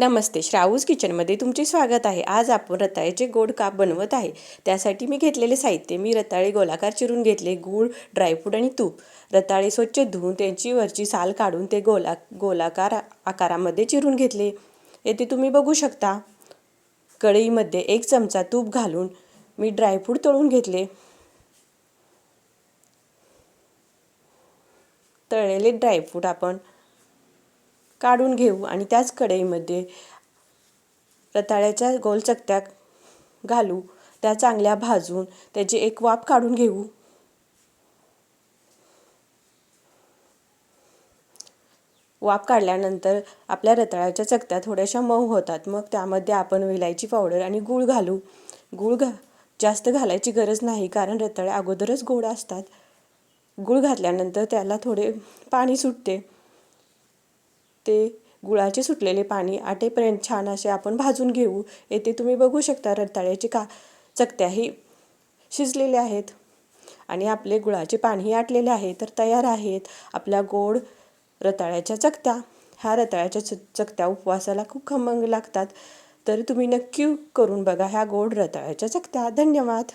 नमस्ते श्रावूज किचनमध्ये तुमचे स्वागत आहे. आज आपण रताळ्याचे गोड काप बनवत आहे. त्यासाठी मी घेतलेले साहित्य मी रताळे गोलाकार चिरून घेतले. गूळ ड्रायफ्रूट आणि तूप. रताळे स्वच्छ धुवून त्यांची वरची साल काढून ते गोला गोलाकार आकारामध्ये चिरून घेतले. येथे तुम्ही बघू शकता कढईमध्ये एक चमचा तूप घालून मी ड्रायफ्रूट तळून घेतले. तळलेले ड्रायफ्रूट आपण काढून घेऊ. आणि त्याच कढईमध्ये रताळ्याच्या गोल चकत्या घालू. त्या चांगल्या भाजून त्याची एक वाफ काढून घेऊ. वाफ काढल्यानंतर आपल्या रताळ्याच्या चकत्या थोड्याशा मऊ होतात. मग त्यामध्ये आपण विलायची पावडर आणि गूळ घालू. गूळ घा जास्त घालायची गरज नाही कारण रताळे अगोदरच गोड असतात. गूळ घातल्यानंतर त्याला थोडे पाणी सुटते. ते गुळाचे सुटलेले पाणी आटेपर्यंत छान असे आपण भाजून घेऊ. येथे तुम्ही बघू शकता रताळ्याचे का चकत्याही शिजलेले आहेत. आणि आपले गुळाचे पाणीही आटलेले आहे तर तयार आहेत. आपल्या गोड रताळ्याच्या चकत्या. ह्या रताळ्याच्या च चकत्या उपवासाला खूप खमंग लागतात. तर तुम्ही नक्की करून बघा ह्या गोड रताळ्याच्या चकत्या. धन्यवाद.